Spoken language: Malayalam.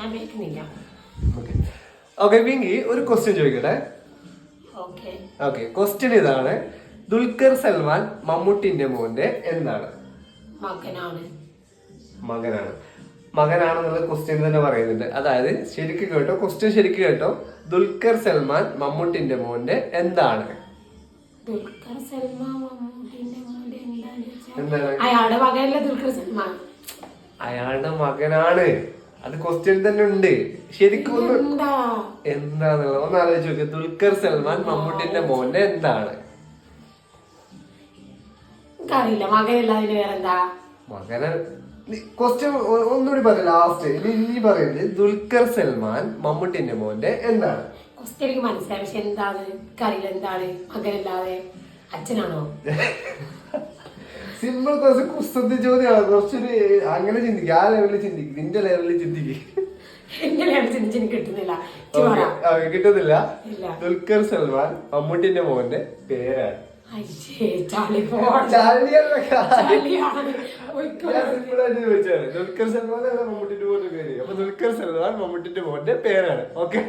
ഞാൻ കേൾക്കുന്നില്ല ഓക്കെ ഓക്കെ പിങ്കി ഒരു ക്വസ്റ്റ്യൻ ചോദിക്കട്ടെ? ഓക്കെ ക്വസ്റ്റ്യൻ ഇതാണ്. ദുൽഖർ സൽമാൻ മമ്മൂട്ടിന്റെ മോന്റെ എന്താണ്? മകനാണ്. മകനാണ്. മകനാണെന്നുള്ള ക്വസ്റ്റ്യൻ തന്നെ പറയുന്നുണ്ട്. അതായത് ശരിക്കും കേട്ടോ ക്വസ്റ്റ്യൻ ശരിക്കും കേട്ടോ. ദുൽഖർ സൽമാൻ മമ്മൂട്ടിന്റെ മോന്റെ എന്താണ്? ദുൽഖർ സൽമാൻ മമ്മൂട്ടിന്റെ മോന്റെ എന്താണ്? അയാളുടെ മകനല്ലേ ദുൽഖർ സൽമാൻ? അയാളുടെ മകനാണ്. അത് ക്വസ്റ്റ്യൻ തന്നെ ഉണ്ട്. ശരിക്കും ഒന്ന് എന്താ? എന്താന്നുള്ളത് ഒന്ന് ആലോചിച്ച് നോക്കി. ദുൽഖർ സൽമാൻ മമ്മൂട്ടിന്റെ മോന്റെ എന്താണ്? വേറെന്താ മകന് ക്വസ്റ്റ്യൻ ഒന്നുകൂടി പറയാം ലാസ്റ്റ് ഇനി ഇനി പറയുന്നത് ദുൽഖർ സൽമാൻ മമ്മൂട്ടിന്റെ മോന്റെ എന്താണ്? ക്വസ്റ്റ്യൻ എനിക്ക് മനസ്സിലായി. പക്ഷെ എന്താണ്? കറിയില്ല എന്താണ്? മകനല്ലാതെ അച്ഛനാണോ? സിമ്പിൾ കുറച്ച് കുസൃതി ചോദ്യമാണ് കുറച്ചൊരു അങ്ങനെ ചിന്തിക്കുക ആ ലെവലിൽ ചിന്തിക്കും. നിന്റെ ലെവലിൽ ചിന്തിക്കും. എങ്ങനെയാണ് കിട്ടുന്നില്ല. ദുൽഖർ സൽമാൻ മമ്മൂട്ടിന്റെ മോന്റെ പേരാണ്. ദുൽഖർ സൽമാൻ അല്ല മമ്മൂട്ടിന്റെ മോന്റെ പേര്. അപ്പൊ ദുൽഖർ സൽമാൻ മമ്മൂട്ടിന്റെ മോന്റെ പേരാണ്. ഓക്കെ.